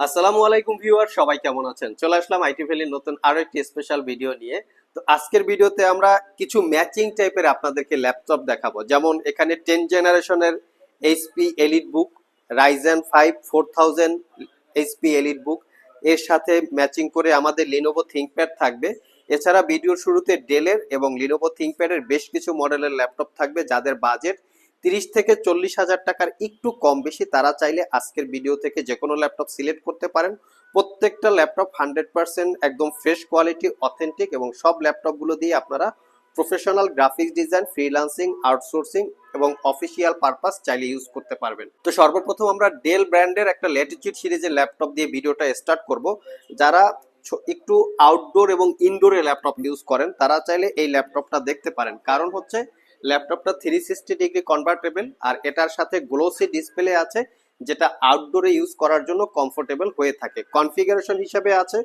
আসসালামু আলাইকুম ভিউয়ার, সবাই কেমন আছেন? চলে আসলাম আইটি ভ্যালির নতুন আরও একটি স্পেশাল ভিডিও নিয়ে। তো আজকের ভিডিওতে আমরা কিছু ম্যাচিং টাইপের আপনাদেরকে ল্যাপটপ দেখাবো। যেমন এখানে টেন জেনারেশনের HP EliteBook Ryzen five four thousand HP EliteBook এর সাথে ম্যাচিং করে আমাদের লিনোভো থিঙ্কপ্যাড থাকবে। এছাড়া ভিডিওর শুরুতে ডেলের এবং লিনোভো থিঙ্কপ্যাডের বেশ কিছু মডেলের ল্যাপটপ থাকবে, যাদের বাজেট তিরিশ থেকে চল্লিশ হাজার টাকার একটু কম বেশি, তারা চাইলে আজকের ভিডিও থেকে যে কোনো ল্যাপটপ সিলেক্ট করতে পারেন। প্রত্যেকটা ল্যাপটপ হান্ড্রেড পার্সেন্ট একদম ফ্রেশ কোয়ালিটি অথেন্টিক এবং সব ল্যাপটপগুলো দিয়ে আপনারা professional graphics design freelancing outsourcing এবং অফিসিয়াল পারপাস চাইলে ইউজ করতে পারবেন। তো সর্বপ্রথম আমরা ডেল ব্র্যান্ডের একটা ল্যাটিচিউড সিরিজের ল্যাপটপ দিয়ে ভিডিওটা স্টার্ট করব। যারা একটু আউটডোর এবং ইনডোরে ল্যাপটপ ইউজ করেন, তারা চাইলে এই ল্যাপটপটা দেখতে পারেন। কারণ হচ্ছে ল্যাপটপটা থ্রি সিক্সটি ডিগ্রি কনভার্টেবল আর এটার সাথে গ্লোসি ডিসপ্লে আছে, যেটা আউটডোরে ইউজ করার জন্য কমফোর্টেবল হয়ে থাকে। কনফিগারেশন হিসেবে আছে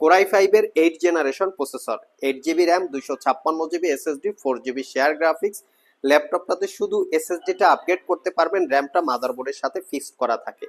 কোরাই ফাইভের eight generation processor eight GB RAM দুইশো ছাপ্পান্ন GB SSD four GB share graphics ল্যাপটপটাতে শুধু এসএসডিটা আপগ্রেড করতে পারবেন র্যামটা মাদারবোর্ডের সাথে ফিক্সড করা থাকে।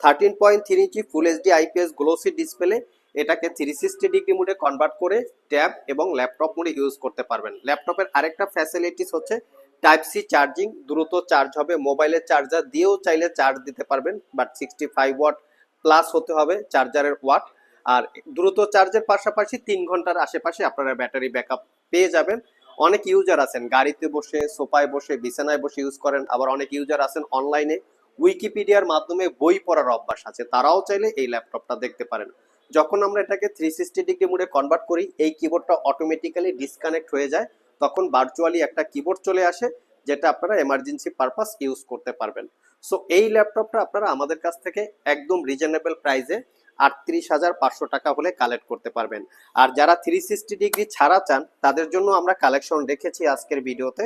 Thirteen point three inch full HD IPS glossy display এটাকে থ্রি সিক্সটি ডিগ্রি মোডে কনভার্ট করে ট্যাব এবং ল্যাপটপ মোডে ইউজ করতে পারবেন। ল্যাপটপের আরেকটা ফ্যাসিলিটিস হচ্ছে টাইপ সি চার্জিং দ্রুত চার্জ হবে মোবাইলের চার্জার দিয়েও চাইলে চার্জ দিতে পারবেন but sixty five watt plus হতে হবে চার্জারের ওয়াট আর দ্রুত চার্জের পাশাপাশি তিন ঘণ্টার আশেপাশে আপনারা ব্যাটারি ব্যাকআপ পেয়ে যাবেন। অনেক ইউজার আছেন, গাড়িতে বসে, সোফায় বসে, বিছানায় বসে ইউজ করেন, আবার অনেক ইউজার আছেন অনলাইনে উইকিপিডিয়ার মাধ্যমে বই পড়ার অভ্যাস আছে, তারাও চাইলে এই ল্যাপটপটা দেখতে পারেন। যখন আমরা এটাকে থ্রি সিক্সটি ডিগ্রি মোডে কনভার্ট করি, এই কিবোর্ডটা অটোমেটিক্যালি ডিসকানেক্ট হয়ে যায়। তখন ভার্চুয়ালি একটা কিবোর্ড চলে আসে, যেটা আপনারা এমার্জেন্সি পারপাস ইউজ করতে পারবেন। সো এই ল্যাপটপটা আপনারা আমাদের কাছ থেকে একদম রিজনেবল প্রাইসে আটত্রিশ হাজার পাঁচশো টাকা হলে কালেক্ট করতে পারবেন। আর যারা থ্রি সিক্সটি ডিগ্রি ছাড়া চান, তাদের জন্য আমরা কালেকশন রেখেছি আজকের ভিডিওতে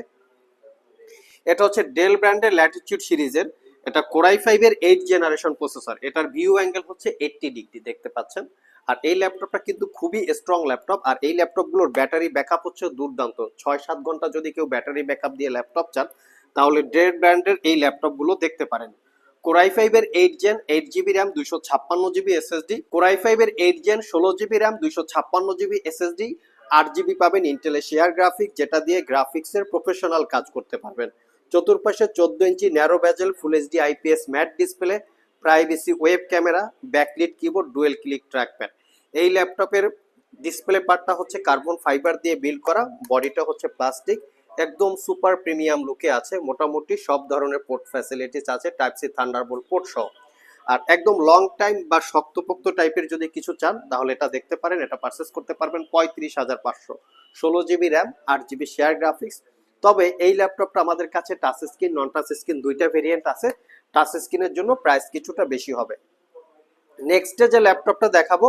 এটা হচ্ছে ডেল ব্র্যান্ডের ল্যাটিচিউড সিরিজের এটা কোরাই ফাইভের এইট জেনারেশন প্রসেসর এটার ভিউ অ্যাঙ্গেল হচ্ছে এইটটি ডিগ্রি দেখতে পাচ্ছেন? আর এই ল্যাপটপটা কিন্তু খুবই স্ট্রং ল্যাপটপ। আর এই ল্যাপটপগুলোর ব্যাটারি ব্যাকআপ হচ্ছে দুর্দান্ত। ছয় সাত ঘণ্টা যদি কেউ ব্যাটারি ব্যাকআপ দিয়ে ল্যাপটপ চান, তাহলে ডেল ব্র্যান্ডের এই ল্যাপটপগুলো দেখতে পারেন। কোরাই ফাইভের eight gen eight GB RAM দুইশো ছাপ্পান্ন জিবি এসএসডি কোরাই ফাইভের এইট জেন ষোলো জিবি র্যাম দুইশো ছাপ্পান্ন জিবি এসএসডি আট জিবি পাবেন ইন্টেলের শেয়ার গ্রাফিক যেটা দিয়ে গ্রাফিক্সের প্রফেশনাল কাজ করতে পারবেন। চতুর্পাশে চোদ্দ inch narrow bezel full HD IPS matte display privacy web camera backlit keyboard dual click trackpad এই ল্যাপটপের ডিসপ্লে পার্টটা হচ্ছে কার্বন ফাইবার দিয়ে বিল্ড করা বডিটা হচ্ছে প্লাস্টিক একদম সুপার প্রিমিয়াম লুকে আছে, মোটামুটি সব ধরনের পোর্ট ফ্যাসিলিটিস আছে টাইপ সি থান্ডারবোল্ট পোর্ট সহ। আর একদম লং টাইম বা শক্তপোক্ত টাইপের যদি কিছু চান, তাহলে এটা দেখতে পারেন, এটা পারচেস করতে পারবেন পঁয়ত্রিশ হাজার পাঁচশো। ষোলো জিবি র্যাম আট জিবি শেয়ার গ্রাফিক্স তবে এই ল্যাপটপটা আমাদের কাছে touch screen non touch screen দুইটা ভেরিয়েন্ট আছে। টাচ স্ক্রিনের জন্য প্রাইস কিছুটা বেশি হবে। নেক্সটে যে ল্যাপটপটা দেখাবো,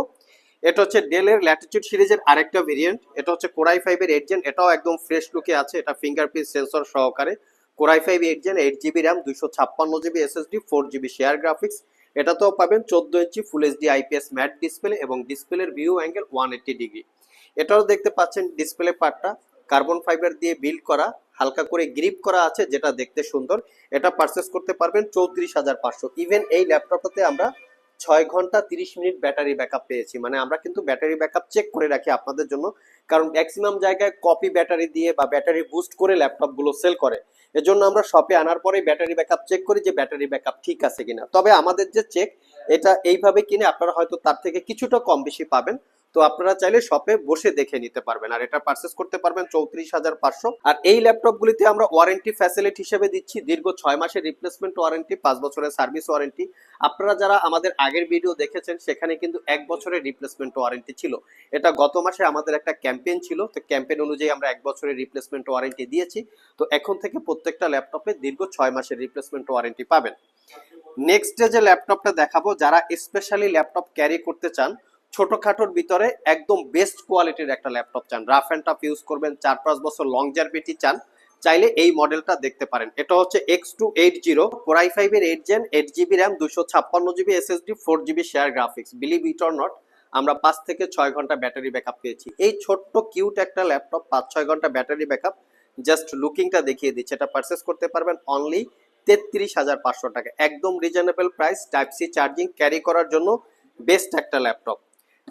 এটা হচ্ছে ডেলের ল্যাটিচিউড সিরিজের আরেকটা ভেরিয়েন্ট এটা হচ্ছে কোরাই ফাইভের এইট জেন এটাও একদম ফ্রেশ লুকে আছে। এটা ফিঙ্গারপ্রিন্ট সেন্সর সহকারে। Core i five eight gen eight GB RAM দুশো ছাপ্পান্ন GB SSD four GB share graphics এটাতেও পাবেন চোদ্দ inch full HD IPS matte display এবং ডিসপ্লের view angle one eighty degree এটাও দেখতে পাচ্ছেন ডিসপ্লে পার্টটা কার্বন ফাইবার দিয়ে বিল্ড করা, হালকা করে গ্রিপ করা আছে, যেটা দেখতে সুন্দর। এটা পারচেস করতে পারবেন চৌত্রিশ হাজার পাঁচশো। ইভেন এই ল্যাপটপটাতে আমরা ছয় ঘণ্টা তিরিশ মিনিট ব্যাটারি ব্যাকআপ পেয়েছি। মানে আমরা কিন্তু ব্যাটারি ব্যাকআপ চেক করে রাখি আপনাদের জন্য। কারণ ম্যাক্সিমাম জায়গায় কপি ব্যাটারি দিয়ে বা ব্যাটারি বুস্ট করে ল্যাপটপগুলো সেল করে। এজন্য আমরা শপে আনার পরে ব্যাটারি ব্যাকআপ চেক করি যে ব্যাটারি ব্যাকআপ ঠিক আছে কিনা। তবে আমাদের যে চেক এটা এইভাবে কিনে আপনারা হয়তো তার থেকে কিছুটা কম বেশি পাবেন। তো আপনারা চাইলে শপে বসে দেখে নিতে পারবেন। আর এটা পারচেস করতে পারবেন চৌত্রিশ হাজার পাঁচশো। আর এই ল্যাপটপগুলিতে আমরা ওয়ারেন্টি ফ্যাসিলিটি হিসেবে দিচ্ছি। দীর্ঘ ছয় মাসের রিপ্লেসমেন্ট ওয়ারেন্টি পাঁচ বছরের সার্ভিস ওয়ারেন্টি আপনারা যারা আমাদের আগের ভিডিও দেখেছেন, সেখানে কিন্তু এক বছরের রিপ্লেসমেন্ট ওয়ারেন্টি ছিল। এটা গত মাসে আমাদের একটা ক্যাম্পেইন ছিল। তো ক্যাম্পেইন অনুযায়ী আমরা এক বছরের রিপ্লেসমেন্ট ওয়ারেন্টি দিয়েছি। তো এখন থেকে প্রত্যেকটা ল্যাপটপে দীর্ঘ ছয় মাসের রিপ্লেসমেন্ট ওয়ারেন্টি পাবেন। নেক্সট ডে যে ল্যাপটপটা দেখাবো, যারা স্পেশালি ল্যাপটপ ক্যারি করতে চান ছোটখাটোর ভিতরে একদম বেস্ট কোয়ালিটির একটা ল্যাপটপ চান। রাফ অ্যান্ড টাফ ইউজ করবেন, চার পাঁচ বছর লং জার্ভিটি চান, চাইলে এই মডেলটা দেখতে পারেন। এটা হচ্ছে X two eight zero core i ফাইভের eight gen eight GB RAM দুশো ছাপ্পান্ন GB SSD four GB share graphics believe it or not আমরা পাঁচ থেকে ছয় ঘণ্টা ব্যাটারি ব্যাকআপ পেয়েছি। এই ছোট্ট কিউট একটা ল্যাপটপ পাঁচ ছয় ঘণ্টা ব্যাটারি ব্যাকআপ জাস্ট লুকিংটা দেখিয়ে দিচ্ছে। এটা পারচেস করতে পারবেন অনলি তেত্রিশ হাজার পাঁচশো টাকা। একদম reasonable price type C charging carry করার জন্য বেস্ট একটা ল্যাপটপ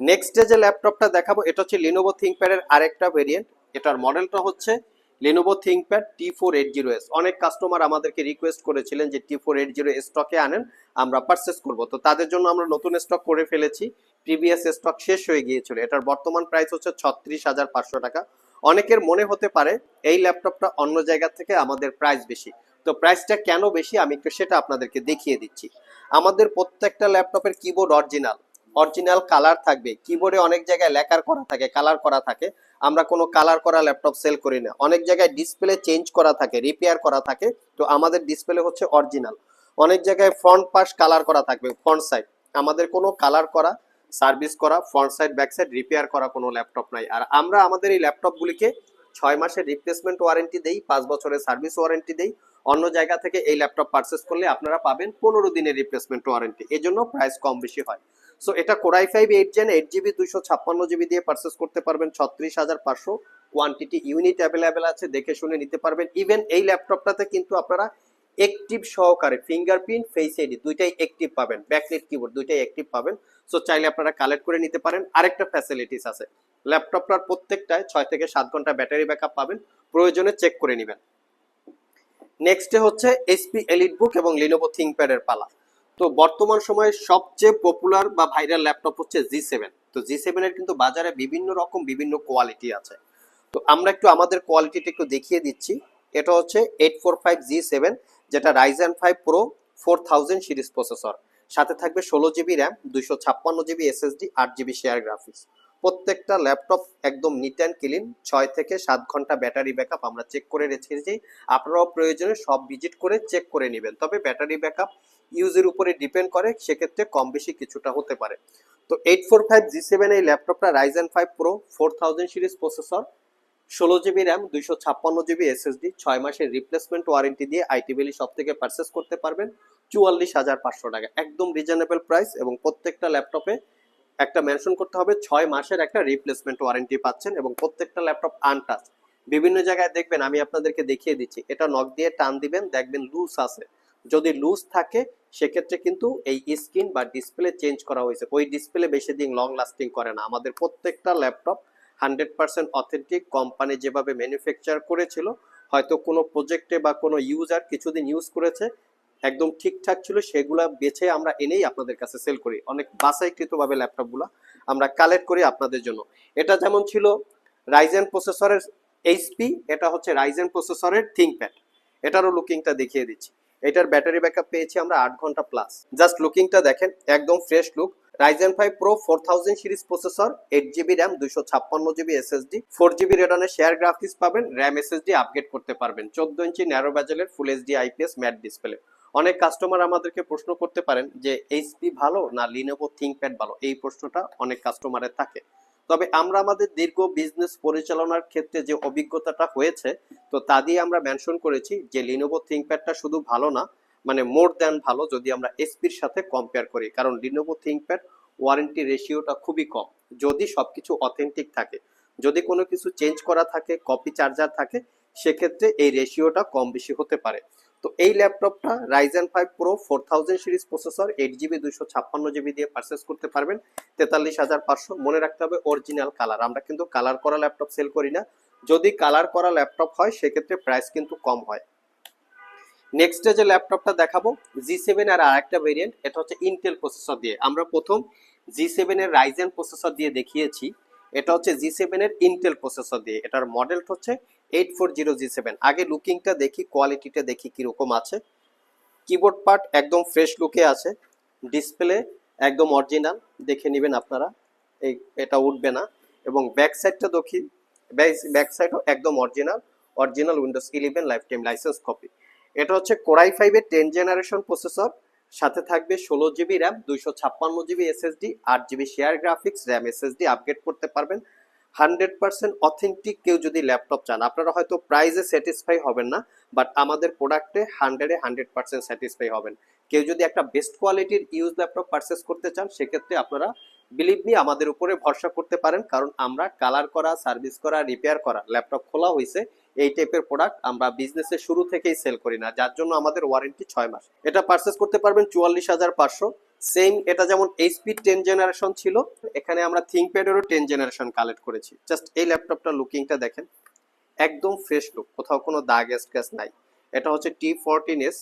নেক্সট যে ল্যাপটপটা দেখাবো, এটা হচ্ছে লিনোভো থিঙ্কপ্যাডের আরেকটা ভেরিয়েন্ট এটার মডেলটা হচ্ছে Lenovo ThinkPad T four eight zero S অনেক কাস্টমার আমাদেরকে রিকোয়েস্ট করেছিলেন যে টি ফোর এইট জিরো স্টকে আনেন, আমরা পারচেস করব। তো তাদের জন্য আমরা নতুন স্টক করে ফেলেছি প্রিভিয়াস স্টক শেষ হয়ে গিয়েছিল। এটার বর্তমান প্রাইস হচ্ছে ছত্রিশ হাজার পাঁচশো টাকা। অনেকের মনে হতে পারে এই ল্যাপটপটা অন্য জায়গা থেকে আমাদের প্রাইস বেশি। তো প্রাইসটা কেন বেশি? আমি একটু সেটা আপনাদেরকে দেখিয়ে দিচ্ছি। আমাদের প্রত্যেকটা ল্যাপটপের কিবোর্ড অরিজিনাল অরিজিনাল কালার থাকবে। কিবোর্ডে অনেক জায়গায় লেখার করা থাকে কালার করা থাকে। আমরা কোনো কালার করা ল্যাপটপ সেল করি না। অনেক জায়গায় ডিসপ্লে চেঞ্জ করা থাকে রিপেয়ার করা থাকে। তো আমাদের ডিসপ্লে হচ্ছে অরিজিনাল অনেক জায়গায় ফ্রন্ট পাশ কালার করা থাকবে ফ্রন্ট সাইড আমাদের কোনো কালার করা সার্ভিস করা front side back side repair করা কোনো ল্যাপটপ নাই। আর আমরা আমাদের এই ল্যাপটপগুলিকে ছয় মাসের রিপ্লেসমেন্ট ওয়ারেন্টি দেই, পাঁচ বছরের সার্ভিস ওয়ারেন্টি দেই। অন্য জায়গা থেকে এই ল্যাপটপ পারচেস করলে আপনারা পাবেন পনেরো দিনের রিপ্লেসমেন্ট ওয়ারেন্টি এই জন্য প্রাইস কম বেশি হয়। সো এটা core i five eight gen eight GB দুইশো ছাপ্পান্ন জিবি দিয়ে পারচেস করতে পারবেন ছত্রিশ হাজার পাঁচশো কোয়ান্টিটি ইউনিট অ্যাভেলেবেল আছে, দেখে শুনে নিতে পারবেন। ইভেন এই ল্যাপটপটাতে কিন্তু আপনারা অ্যাক্টিভ সহকারে ফিঙ্গারপ্রিন্ট ফেস আইডি দুইটাই অ্যাক্টিভ পাবেন ব্যাকলিট কিবোর্ড দুইটাই অ্যাক্টিভ পাবেন। সো চাইলে আপনারা কালেক্ট করে নিতে পারেন। আরেকটা ফ্যাসিলিটিস আছে ল্যাপটপটার প্রত্যেকটায় ছয় থেকে সাত ঘণ্টা ব্যাটারি ব্যাকআপ পাবেন, প্রয়োজনে চেক করে নেবেন। নেক্সটে হচ্ছে এসপি এলিট বুক এবং লিনোভো থিঙ্কপ্যাডের পালা। তো বর্তমান সময়ে সবচেয়ে পপুলার বা ভাইরাল ল্যাপটপ হচ্ছে জি সেভেন তো জি সেভেনের কিন্তু বাজারে বিভিন্ন রকম, বিভিন্ন কোয়ালিটি আছে। তো আমরা একটু আমাদের কোয়ালিটিটা একটু দেখিয়ে দিচ্ছি। এটা হচ্ছে eight four five G seven যেটা Ryzen five pro four thousand series processor সাথে থাকবে ষোলো জিবি র্যাম দুইশো ছাপ্পান্ন জিবি এসএসডি আট জিবি শেয়ার গ্রাফিক্স প্রত্যেকটা ল্যাপটপ একদম নিট অ্যান্ড ক্লিন ছয় থেকে সাত ঘণ্টা ব্যাটারি ব্যাকআপ আমরা চেক করে রেখেছি। আপনারাও প্রয়োজনে সব ভিজিট করে চেক করে নেবেন। তবে ব্যাটারি ব্যাকআপ ইউজের উপরে ডিপেন্ড করে, সেক্ষেত্রে কম বেশি কিছুটা হতে পারে। তো eight four five G seven এই ল্যাপটপটা Ryzen five pro four thousand series processor ষোলো জিবি র্যাম দুইশো ছাপ্পান্ন জিবি এসএসডি ছয় মাসের রিপ্লেসমেন্ট ওয়ারেন্টি দিয়ে আইটি ভ্যালি সব থেকে পারচেস করতে পারবেন। চুয়াল্লিশ হাজার পাঁচশো টাকা। একদম রিজনেবল প্রাইস এবং প্রত্যেকটা ল্যাপটপে একটা মেনশন করতে হবে, ছয় মাসের একটা রিপ্লেসমেন্ট ওয়ারেন্টি পাচ্ছেন এবং প্রত্যেকটা ল্যাপটপ আনটাচ বিভিন্ন জায়গায় দেখবেন, আমি আপনাদেরকে দেখিয়ে দিচ্ছি। এটা নক দিয়ে টান দিবেন, দেখবেন লুজ আছে। যদি লুজ থাকে, সেক্ষেত্রে কিন্তু এই স্ক্রিন বা ডিসপ্লে চেঞ্জ করা হয়েছে। ওই ডিসপ্লে বেশি দিন লং লাস্টিং করে না। আমাদের প্রত্যেকটা laptop hundred percent authentic company যেভাবে ম্যানুফ্যাকচার করেছিল, হয়তো কোনো প্রজেক্টে বা কোনো ইউজার কিছুদিন ইউজ করেছে, একদম ঠিকঠাক ছিল, সেগুলা বেছে আমরা এনেই আপনাদের কাছে সেল করি। অনেক বাছাইকৃতভাবে ল্যাপটপগুলো আমরা কালেক্ট করি আপনাদের জন্য। এটা যেমন ছিল রাইজেন প্রসেসরের এইচপি এটা হচ্ছে রাইজেন প্রসেসরের থিঙ্কপ্যাড এটারও লুকিংটা দেখিয়ে দিচ্ছি। এটার ব্যাটারি ব্যাকআপ পেয়েছি আমরা আট ঘণ্টা প্লাস জাস্ট লুকিংটা দেখেন, একদম fresh look Ryzen five pro four thousand series processor eight GB RAM দুইশো ছাপ্পান্ন জিবি এসএসডি ফোর জিবি রেডনের শেয়ার গ্রাফিক্স পাবেন র্যাম এসএসডি আপগ্রেড করতে পারবেন। চোদ্দ inch narrow ব্যাজেলের full HD IPS matte display অনেক কাস্টমার আমাদেরকে প্রশ্ন করতে পারেন যে এইচপি ভালো না লিনোভো থিঙ্কপ্যাড ভালো? এই প্রশ্নটা অনেক কাস্টমারের থাকে। তবে আমরা আমাদের দীর্ঘ বিজনেস পরিচালনার ক্ষেত্রে যে অভিজ্ঞতাটা হয়েছে, তো তা দিয়ে আমরা মেনশন করেছি যে লিনোভো থিঙ্কপ্যাডটা শুধু ভালো না মানে মোর দ্যান ভালো যদি আমরা এসপির সাথে কম্পেয়ার করি। কারণ লিনোভো থিঙ্কপ্যাড ওয়ারেন্টি রেশিওটা খুবই কম। যদি সবকিছু অথেন্টিক থাকে, যদি কোনো কিছু চেঞ্জ করা থাকে কপি চার্জার থাকে, সেক্ষেত্রে এই রেশিওটা কম বেশি হতে পারে। তো এই ল্যাপটপটা Ryzen five pro four thousand series processor eight GB দুইশো ছাপ্পান্ন জিবি দিয়ে পারচেস করতে পারবেন। তেতাল্লিশ হাজার পাঁচশো মনে রাখতে হবে অরিজিনাল কালার আমরা কিন্তু কালার করা ল্যাপটপ সেল করি না। যদি কালার করা ল্যাপটপ হয়, সেক্ষেত্রে প্রাইস কিন্তু কম হয়। নেক্সট যে ল্যাপটপটা দেখাবো জি সেভেন আর আরেকটা ভেরিয়েন্ট এটা হচ্ছে ইন্টেল প্রসেসর দিয়ে। আমরা প্রথম জি সেভেন এর রাইজেন প্রসেসর দিয়ে দেখিয়েছি। এটা হচ্ছে জি সেভেন এর ইন্টেল প্রসেসর দিয়ে। এটার মডেল হচ্ছে eight four zero G seven আগে লুকিংটা দেখি কোয়ালিটিটা দেখি কীরকম আছে। কিবোর্ড পার্ট একদম ফ্রেশ লুকে আছে। ডিসপ্লে একদম অরিজিনাল দেখে নেবেন আপনারা। এই, এটা উঠবে না। এবং ব্যাক সাইডটা দেখি ব্যাক সাইডও একদম original original Windows eleven life time license copy এটা হচ্ছে কোরাই ফাইভের টেন জেনারেশন প্রসেসর সাথে থাকবে ষোলো জিবি র্যাম দুইশো ছাপ্পান্ন জিবি এসএসডি আট GB share graphics RAM SSD upgrade করতে পারবেন। হান্ড্রেড পার্সেন্ট অথেন্টিক কেউ যদি ল্যাপটপ চান, আপনারা হয়তো প্রাইসে স্যাটিসফাই হবেন না, বাট আমাদের প্রোডাক্টে হান্ড্রেডে হান্ড্রেড পার্সেন্ট স্যাটিসফাই হবেন। কেউ যদি একটা বেস্ট কোয়ালিটির ইউজ ল্যাপটপ পারচেস করতে চান, সেক্ষেত্রে আপনারা, বিলিভ মি, আমাদের উপরে ভরসা করতে পারেন, কারণ আমরা কালার করা, সার্ভিস করা, রিপেয়ার করা ল্যাপটপ খোলা হয়েছে এই টাইপের প্রোডাক্ট আমরা বিজনেসের শুরু থেকেই সেল করি না, যার জন্য আমাদের ওয়ারেন্টি ছয় মাস। এটা পারচেস করতে পারবেন চুয়াল্লিশ হাজার পাঁচশো। সেম এটা যেমন এইচপি টেন জেনারেশন ছিল, এখানে আমরা থিঙ্কপ্যাডেরও টেন জেনারেশন কালেক্ট করেছি। জাস্ট এই ল্যাপটপটা লুকিংটা দেখেন, একদম ফ্রেশ লুক কোথাও কোনো দাগ স্ক্র্যাচ নাই। এটা হচ্ছে T fourteen S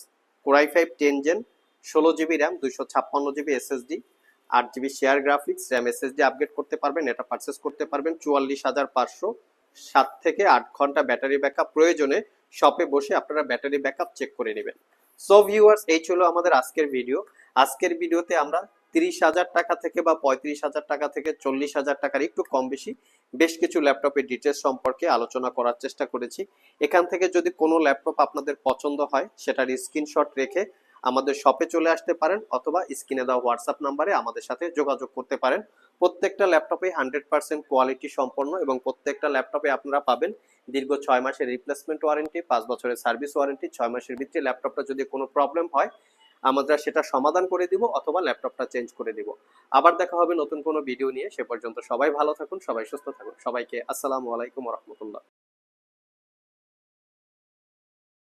Core i five ten gen ষোলো জিবি র্যাম দুইশো ছাপ্পান্ন জিবি এসএসডি আট GB share graphics RAM SSD upgrade করতে পারবেন, এটা পারচেস করতে পারবেন চুয়াল্লিশ হাজার পাঁচশো, সাত থেকে আট ঘণ্টা ব্যাটারি ব্যাকআপ প্রয়োজনে শপে বসে আপনারা ব্যাটারি ব্যাকআপ চেক করে নেবেন। সো ভিউয়ার্স এই ছিল আমাদের আজকের ভিডিও আজকের ভিডিওতে আমরা তিরিশ হাজার টাকা থেকে বা পঁয়ত্রিশ হাজার টাকা থেকে চল্লিশ হাজার টাকার একটু কম বেশি বেশ কিছু ল্যাপটপের ডিটেলস সম্পর্কে আলোচনা করার চেষ্টা করেছি। এখান থেকে যদি কোনো ল্যাপটপ আপনাদের পছন্দ হয়, সেটার স্ক্রিনশট রেখে আমাদের শপে চলে আসতে পারেন অথবা স্ক্রিনে দেওয়া হোয়াটসঅ্যাপ নাম্বারে আমাদের সাথে যোগাযোগ করতে পারেন। প্রত্যেকটা ল্যাপটপে হান্ড্রেড পার্সেন্ট কোয়ালিটি সম্পন্ন এবং প্রত্যেকটা ল্যাপটপে আপনারা পাবেন দীর্ঘ ছয় মাসের রিপ্লেসমেন্ট ওয়ারেন্টি পাঁচ বছরের সার্ভিস ওয়ারেন্টি ছয় মাসের ভিত্তি ল্যাপটপটা যদি কোনো প্রবলেম হয় আমরা সেটা সমাধান করে দিব অথবা ল্যাপটপটা চেঞ্জ করে দিব। আবার দেখা হবে নতুন কোনো ভিডিও নিয়ে। সে পর্যন্ত সবাই ভালো থাকুন, সবাই সুস্থ থাকুন। সবাইকে আসসালামু আলাইকুম রহমতুল্লাহ।